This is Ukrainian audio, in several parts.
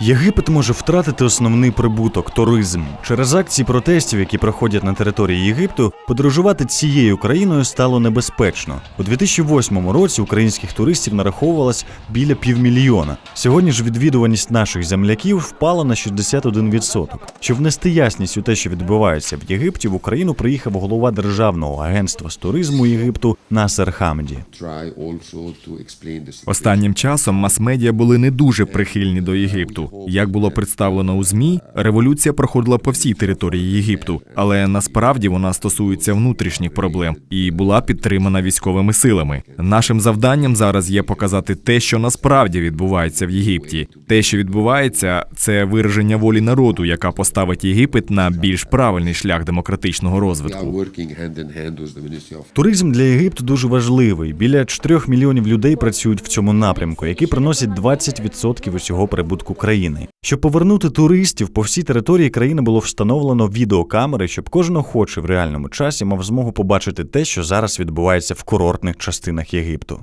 Єгипет може втратити основний прибуток туризм. Через акції протестів, які проходять на території Єгипту, подорожувати цією країною стало небезпечно. У 2008 році українських туристів нараховувалось біля півмільйона. Сьогодні ж відвідуваність наших земляків впала на 61%. Щоб внести ясність у те, що відбувається в Єгипті, в Україну приїхав голова державного агентства з туризму Єгипту Насер Хамді. Останнім часом мас-медіа були не дуже прихильні до Єгипту. Як було представлено у змі, революція проходила по всій території Єгипту, але насправді вона стосується внутрішніх проблем і була підтримана військовими силами. Нашим завданням зараз є показати те, що насправді відбувається в Єгипті. Те, що відбувається, це вираження волі народу, яка поставить Єгипет на більш правильний шлях демократичного розвитку. Туризм для Єгипту дуже важливий. Біля 4 мільйонів людей працюють в цьому напрямку, які приносять 20% усього прибутку країни. Щоб повернути туристів по всій території країни було встановлено відеокамери, щоб кожен охочий в реальному часі мав змогу побачити те, що зараз відбувається в курортних частинах Єгипту.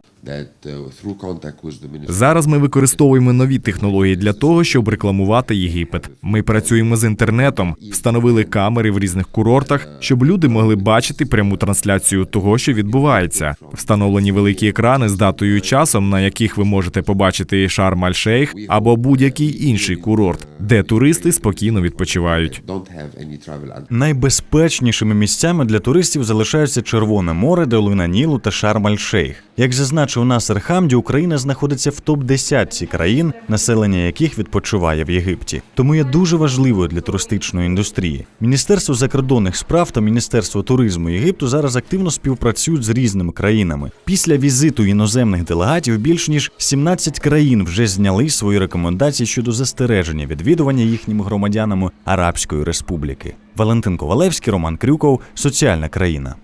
Зараз ми використовуємо нові технології для того, щоб рекламувати Єгипет. Ми працюємо з інтернетом, встановили камери в різних курортах, щоб люди могли бачити пряму трансляцію того, що відбувається. Встановлені великі екрани з датою і часом, на яких ви можете побачити Шарм-Аль-Шейх або будь-який інший курорт, де туристи спокійно відпочивають. Найбезпечнішими місцями для туристів залишаються Червоне море, долина Нілу та Шарм-Аль-Шейх. Як зазначив Насер Хамді, Україна знаходиться в топ 10 країн, населення яких відпочиває в Єгипті. Тому є дуже важливою для туристичної індустрії. Міністерство закордонних справ та Міністерство туризму Єгипту зараз активно співпрацюють з різними країнами. Після візиту іноземних делегатів більш ніж 17 країн вже зняли свої рекомендації щодо застереження відвідування їхніми громадянами Арабської Республіки. Валентин Ковалевський, Роман Крюков, Соціальна країна.